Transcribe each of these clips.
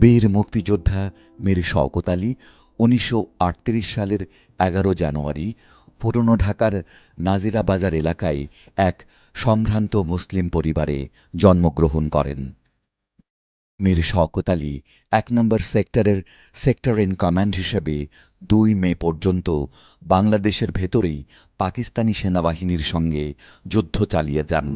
বীর মুক্তিযোদ্ধা মীর শওকত আলী উনিশশো আটত্রিশ সালের এগারো জানুয়ারি পুরনো ঢাকার নাজিরা বাজার এলাকায় এক সম্ভ্রান্ত মুসলিম পরিবারে জন্মগ্রহণ করেন। মীর শওকত আলী এক নম্বর সেক্টরের সেক্টর ইন কমান্ড হিসেবে দুই মে পর্যন্ত বাংলাদেশের ভেতরেই পাকিস্তানি সেনাবাহিনীর সঙ্গে যুদ্ধ চালিয়ে যান।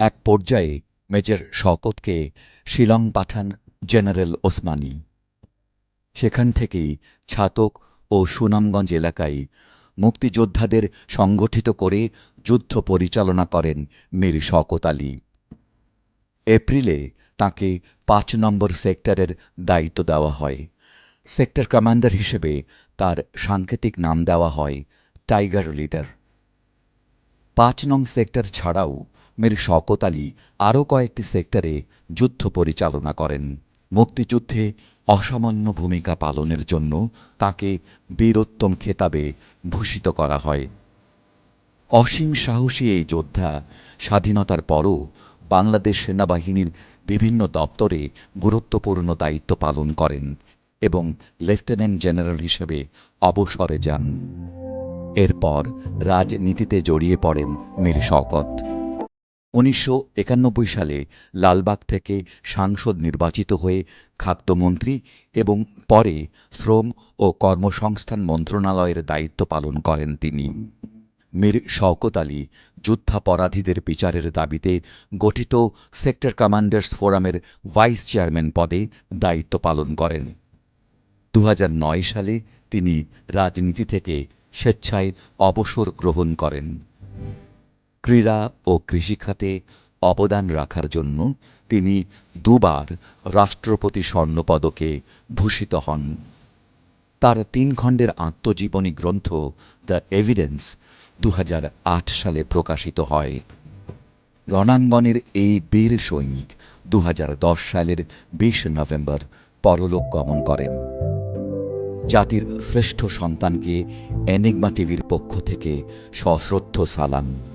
এক পর্যায়ে মেজর শওকতকে শিলং পাঠান জেনারেল ওসমানী। সেখান থেকেই ছাতক ও সুনামগঞ্জ এলাকায় মুক্তিযোদ্ধাদের সংগঠিত করে যুদ্ধ পরিচালনা করেন মীর শওকত আলী। এপ্রিলে তাকে পাঁচ নম্বর সেক্টরের দায়িত্ব দেওয়া হয়। সেক্টর কমান্ডার হিসেবে তার সাংকেতিক নাম দেওয়া হয় টাইগার লিডার। পাঁচ নং সেক্টর ছাড়াও মীর শওকত আলী আরও কয়েকটি সেক্টরে যুদ্ধ পরিচালনা করেন। মুক্তিযুদ্ধে অসামান্য ভূমিকা পালনের জন্য তাকে বীরোত্তম খেতাবে ভূষিত করা হয়। অসীম সাহসী এই যোদ্ধা স্বাধীনতার পরও বাংলাদেশ সেনাবাহিনীর বিভিন্ন দপ্তরে গুরুত্বপূর্ণ দায়িত্ব পালন করেন এবং লেফটেন্যান্ট জেনারেল হিসেবে অবসরে যান। এরপর রাজনীতিতে জড়িয়ে পড়েন মীর শওকত। উনিশশো একানব্বই সালে লালবাগ থেকে সাংসদ নির্বাচিত হয়ে খাদ্যমন্ত্রী এবং পরে শ্রম ও কর্মসংস্থান মন্ত্রণালয়ের দায়িত্ব পালন করেন তিনি। মীর শওকত আলী যুদ্ধাপরাধীদের বিচারের দাবিতে গঠিত সেক্টর কমান্ডার্স ফোরামের ভাইস চেয়ারম্যান পদে দায়িত্ব পালন করেন। দু হাজার নয় সালে তিনি রাজনীতি থেকে স্বেচ্ছায় অবসর গ্রহণ করেন। ক্রীড়া ও কৃষিখাতে অবদান রাখার জন্য তিনি দুবার রাষ্ট্রপতি স্বর্ণপদকে ভূষিত হন। তার তিন খণ্ডের আত্মজীবনী গ্রন্থ দ্য এভিডেন্স দু হাজার আট সালে প্রকাশিত হয়। রণাঙ্গনের এই বীর সৈনিক দু হাজার দশ সালের বিশ নভেম্বর পরলোক গমন করেন। জাতির শ্রেষ্ঠ সন্তানকে এনিগমা টিভির পক্ষ থেকে সশ্রদ্ধ সালাম।